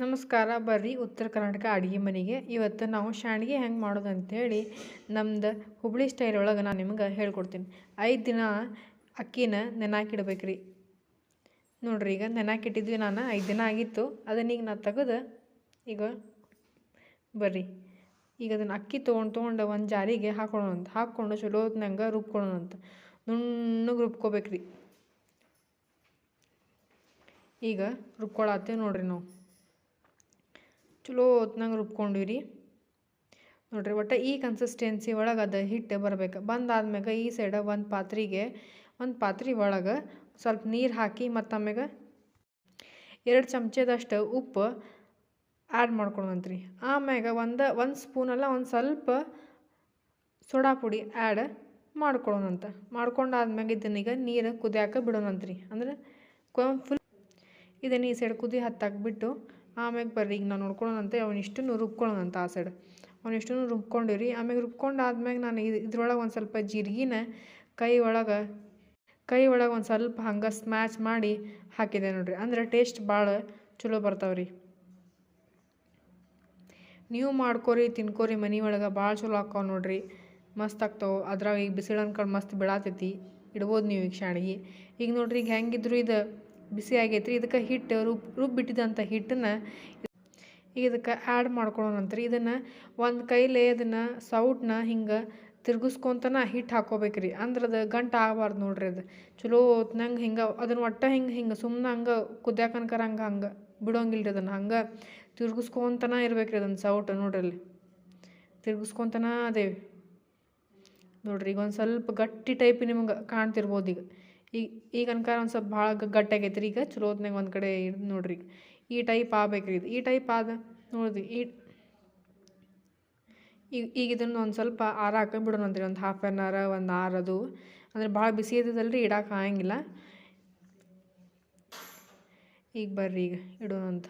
ನಮಸ್ಕಾರ, ಬರ್ರಿ ಉತ್ತರ ಕರ್ನಾಟಕ ಅಡುಗೆ ಮನೆಗೆ. ಇವತ್ತು ನಾವು ಶಾಣ್ಗೆ ಹೆಂಗೆ ಮಾಡೋದು ಅಂತೇಳಿ ನಮ್ದು ಹುಬ್ಳಿ ಸ್ಟೈಲ್ ಒಳಗೆ ನಾನು ನಿಮ್ಗೆ ಹೇಳ್ಕೊಡ್ತೀನಿ. ಐದು ದಿನ ಅಕ್ಕಿನ ನೆನಾಕಿಡ್ಬೇಕು ರೀ ನೋಡ್ರಿ, ಈಗ ನೆನಾಕಿಟ್ಟಿದ್ವಿ ನಾನು, ಐದು ದಿನ ಆಗಿತ್ತು. ಅದನ್ನ ಈಗ ನಾನು ತೆಗೆದು, ಈಗ ಬರ್ರಿ. ಈಗ ಅದನ್ನು ಅಕ್ಕಿ ತೊಗೊಂಡು ತೊಗೊಂಡು ಒಂದು ಜಾರಿಗೆ ಹಾಕೊಳ್ಳೋಣಂತ ಹಾಕ್ಕೊಂಡು ಚಲೋ ನಂಗೆ ರುಬ್ಕೊಳ್ಳೋಣ ಅಂತ. ನುಣ್ಣಗೆ ರುಬ್ಕೋಬೇಕು ರೀ ಈಗ ರುಬ್ಕೊಳತ್ತೇವೆ ನೋಡ್ರಿ ನಾವು. ಚಲೋ ಹೊತ್ನಾಗ ರುಬ್ಕೊಂಡಿವಿ ರೀ ನೋಡ್ರಿ, ಒಟ್ಟು ಈ ಕನ್ಸಿಸ್ಟೆನ್ಸಿ ಒಳಗೆ ಅದು ಹಿಟ್ಟು ಬರಬೇಕು. ಬಂದಾದ್ಮ್ಯಾಗ ಈ ಸೈಡ ಒಂದು ಪಾತ್ರೆಗೆ, ಒಂದು ಪಾತ್ರೆ ಒಳಗೆ ಸ್ವಲ್ಪ ನೀರು ಹಾಕಿ ಮತ್ತು ಆಮ್ಯಾಗ ಎರಡು ಚಮಚದಷ್ಟು ಉಪ್ಪು ಆ್ಯಡ್ ಮಾಡ್ಕೊಳಂತ್ರಿ ಆಮ್ಯಾಗ ಒಂದು ಒಂದು ಸ್ಪೂನಲ್ಲ ಒಂದು ಸ್ವಲ್ಪ ಸೋಡಾ ಪುಡಿ ಆ್ಯಡ್ ಮಾಡ್ಕೊಳ್ಳೋಣಂತ ಮಾಡ್ಕೊಂಡಾದ್ಮ್ಯಾಗ ಇದನ್ನೀಗ ನೀರು ಕುದಿಯಾಕ ಬಿಡೋಣಂತ್ರಿ. ಅಂದ್ರೆ ಫುಲ್ ಇದನ್ನು ಈ ಸೈಡ್ ಕುದಿ ಹತ್ತಾಕ್ಬಿಟ್ಟು ಆಮ್ಯಾಗ ಬರ್ರಿ, ಈಗ ನಾನು ನೋಡ್ಕೊಳ್ಳೋಣಂತೆ ಅವನಿಷ್ಟನ್ನು ರುಬ್ಕೊಳ್ಳೋಣಂತ ಆ ಸೈಡ್ ಅವನಿಷ್ಟನ್ನು ರುಬ್ಕೊಂಡಿರಿ ಆಮ್ಯಾಗ ರುಬ್ಕೊಂಡಾದ್ಮ್ಯಾಗ ನಾನು ಇದು ಇದ್ರೊಳಗೆ ಒಂದು ಸ್ವಲ್ಪ ಜೀರಿಗೆನ ಕೈ ಒಳಗೆ ಕೈ ಒಳಗೆ ಒಂದು ಸ್ವಲ್ಪ ಹಂಗೆ ಸ್ಮ್ಯಾಚ್ ಮಾಡಿ ಹಾಕಿದೆ ನೋಡ್ರಿ. ಅಂದ್ರೆ ಟೇಸ್ಟ್ ಭಾಳ ಚಲೋ ಬರ್ತಾವ್ರಿ. ನೀವು ಮಾಡ್ಕೊರಿ, ತಿನ್ಕೋರಿ, ಮನೆ ಒಳಗೆ ಭಾಳ ಚಲೋ ಹಾಕೋ ನೋಡ್ರಿ. ಮಸ್ತ್ ಆಗ್ತಾವೆ. ಅದ್ರಾಗ ಈಗ ಬಿಸಿಲು ಅನ್ಕೊಂಡು ಮಸ್ತ್ ಬಿಡಾತೈತಿ ಇಡ್ಬೋದು ನೀವು ಈಗ ಶಾಣಿಗೆ. ಈಗ ನೋಡ್ರಿ ಈಗ ಹೆಂಗಿದ್ರು ಇದು ಬಿಸಿ ಆಗೈತ್ರಿ. ಇದಕ್ಕೆ ಹಿಟ್ಟು, ರುಬ್ ರುಬ್ಬಿಟ್ಟಿದಂಥ ಹಿಟ್ಟನ್ನು ಈಗ ಇದಕ್ಕೆ ಆ್ಯಡ್ ಮಾಡ್ಕೊಳ್ಳೋಣಂತ್ರಿ ಇದನ್ನು ಒಂದು ಕೈಲೇ ಅದನ್ನು ಸೌಟ್ನ ಹಿಂಗೆ ತಿರ್ಗಿಸ್ಕೊಂತನ ಹಿಟ್ಟು ಹಾಕೋಬೇಕ್ರಿ. ಅಂದ್ರೆ ಅದು ಗಂಟು ಆಗಬಾರ್ದು ನೋಡ್ರಿ ಅದು. ಚಲೋ ಹೊತ್ನಂಗೆ ಹಿಂಗೆ ಅದನ್ನು ಒಟ್ಟು ಹಿಂಗೆ ಹಿಂಗೆ ಸುಮ್ಮನೆ ಹಂಗೆ ಕುದ್ಯಾಕನ್ಕರ ಹಂಗೆ ಹಂಗೆ ಬಿಡೋಂಗಿಲ್ಲ ರೀ ಅದನ್ನು. ಹಂಗೆ ತಿರ್ಗಿಸ್ಕೊಂತನ ಇರ್ಬೇಕು ರೀ ಅದನ್ನು ಸೌಟ್ ನೋಡ್ರಿ ಅಲ್ಲಿ. ತಿರ್ಗಿಸ್ಕೊಂತನ ಅದೇವಿ. ನೋಡ್ರಿ ಈಗ ಒಂದು ಸ್ವಲ್ಪ ಗಟ್ಟಿ ಟೈಪ್ ನಿಮ್ಗೆ ಕಾಣ್ತಿರ್ಬೋದು ಈಗ. ಈಗ ಈಗ ಅನ್ಕಾರ ಒಂದು ಸ್ವಲ್ಪ ಭಾಳ ಗಟ್ಟಾಗೈತೆ ರೀ ಈಗ, ಚಲೋ ಹೊತ್ನಾಗ ಒಂದು ಕಡೆ ಇದು ನೋಡ್ರಿ. ಈ ಟೈಪ್ ಆಗ್ಬೇಕ್ರಿ ಇದು. ಈ ಟೈಪ್ ಆದ ನೋಡ್ರಿ, ಈ ಈಗ ಈಗ ಇದನ್ನು ಒಂದು ಸ್ವಲ್ಪ ಆರಾಕ ಬಿಡೋಣಂತ್ರಿ ಒಂದು ಹಾಫ್ ಆನ್ ಅವರ್ ಒಂದು ಆರ್ ಅದು. ಅಂದರೆ ಭಾಳ ಬಿಸಿ ಇದ್ದದಲ್ರಿ ಇಡಕ್ಕೆ ಆಗಂಗಿಲ್ಲ. ಈಗ ಬರ್ರಿ ಈಗ ಇಡೋಣಂತ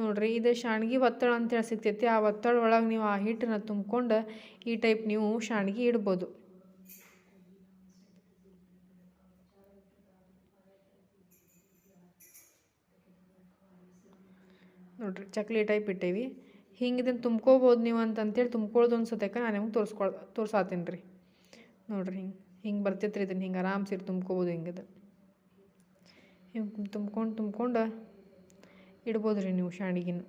ನೋಡ್ರಿ, ಇದು ಶಾಣ್ಗಿ ಒತ್ತಡ ಅಂತೇಳಿ ಸಿಗ್ತೈತಿ. ಆ ಒತ್ತಡ ಒಳಗೆ ನೀವು ಆ ಹಿಟ್ಟನ್ನ ತುಂಬ್ಕೊಂಡು ಈ ಟೈಪ್ ನೀವು ಶಾಣ್ಗಿ ಇಡ್ಬೋದು. ನೋಡ್ರಿ ಚಕ್ಲಿ ಟೈಪ್ ಇಟ್ಟೇವಿ. ಹಿಂಗೆ ಇದನ್ನು ತುಂಬ್ಕೋಬೋದು ನೀವು ಅಂತಂತೇಳಿ ತುಂಬ್ಕೊಳ್ಳೋದು ಅನ್ಸತ್ತಕ ನಾನು ನಿಮ್ಗೆ ತೋರಿಸ್ಕೊಳ್ ತೋರ್ಸಾತೀನಿ ರೀ ನೋಡ್ರಿ ಹಿಂಗೆ ಹಿಂಗೆ ಬರ್ತೈತೆ ರೀ ಇದನ್ನು ಹಿಂಗೆ ಆರಾಮ್ ಸೇರಿ ತುಂಬ್ಕೋಬೋದು ಹಿಂಗೆ ಇದು ಹಿಂಗೆ ತುಂಬ್ಕೊಂಡು ತುಂಬ್ಕೊಂಡು ಇಡ್ಬೋದು ರೀ ನೀವು ಶಾಂಡಿಗಿನ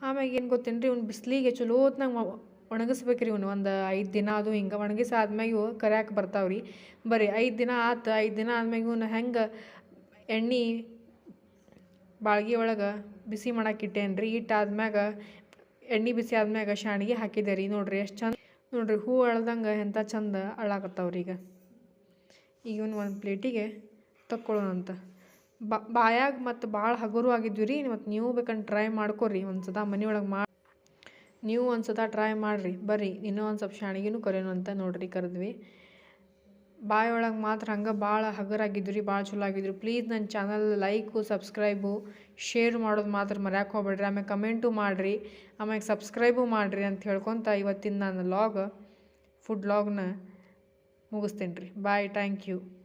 ಆಮ್ಯಾಗ ಏನು ಗೊತ್ತೇನು ರೀ ಇವ್ನು ಬಿಸಿಲಿಗೆ ಚಲೋ ಹೊತ್ನಾಗ ಒಣಗಿಸ್ಬೇಕು ರೀ ಇವ್ನು ಒಂದು ಐದು ದಿನ ಅದು ಹಿಂಗೆ ಒಣಗಿಸಿ ಆದ್ಮ್ಯಾಗ ಕರ್ಯಾಕೆ ಬರ್ತಾವೆ ರೀ ಬರೀ ಐದು ದಿನ ಆತು, ಐದು ದಿನ ಆದ್ಮ್ಯಾಗ ಇವನು ಹೆಂಗೆ ಎಣ್ಣೆ ಬಾಳ್ಗೆ ಒಳಗೆ ಬಿಸಿ ಮಾಡಕ್ಕೆ ಇಟ್ಟೇನು ರೀ ಇಟ್ಟಾದ್ಮ್ಯಾಗ ಎಣ್ಣೆ ಬಿಸಿ ಆದ್ಮ್ಯಾಗ ಶಾಣಿಗೆ ಹಾಕಿದೆ ರೀ. ನೋಡಿರಿ ಎಷ್ಟು ಚಂದ, ನೋಡ್ರಿ ಹೂ ಅಳ್ದಂಗೆ ಎಂಥ ಚಂದ ಅಳಾಕತ್ತಾವ್ರಿ ಈಗ ಈಗ. ಇವನು ಒಂದು ಪ್ಲೇಟಿಗೆ ತಕ್ಕೊಳ್ಳೋಣಂತ ಬಾಯಾಗ ಮತ್ತು ಭಾಳ ಹಗುರು ಆಗಿದ್ವಿ ರೀ. ಮತ್ತು ನೀವು ಬೇಕಂದ್ರೆ ಟ್ರೈ ಮಾಡ್ಕೊರಿ. ಒಂದು ಸದ ಮನೆಯೊಳಗೆ ಮಾಡಿ ನೀವು ಒಂದು ಸದ ಟ್ರೈ ಮಾಡಿರಿ. ಬರ್ರಿ, ಇನ್ನೂ ಒಂದು ಸ್ವಲ್ಪ ಶಾಣಿಗೆನೂ ಕರೆಯೋಣ ಅಂತ ನೋಡ್ರಿ ಕರೆದ್ವಿ. ಬಾಯಿ ಒಳಗೆ ಮಾತ್ರ ಹಂಗೆ ಭಾಳ ಹಗರಾಗಿದ್ದು ರೀ ಭಾಳ ಚಲೋ ಆಗಿದ್ರು ಪ್ಲೀಸ್ ನನ್ನ ಚಾನಲ್ ಲೈಕು ಸಬ್ಸ್ಕ್ರೈಬು ಶೇರ್ ಮಾಡೋದು ಮಾತ್ರ ಮರ್ಯಾಕೆ ಹೋಗ್ಬೇಡ್ರಿ. ಆಮೇಲೆ ಕಮೆಂಟು ಮಾಡಿರಿ. ಆಮೇಲೆ ಸಬ್ಸ್ಕ್ರೈಬು ಮಾಡಿರಿ ಅಂತ ಹೇಳ್ಕೊತ ಇವತ್ತಿನ ನಾನು ಲಾಗ್ ಫುಡ್ ಲಾಗ್ನ ಮುಗಿಸ್ತೀನಿ ರೀ ಬಾಯ್ ಥ್ಯಾಂಕ್ ಯು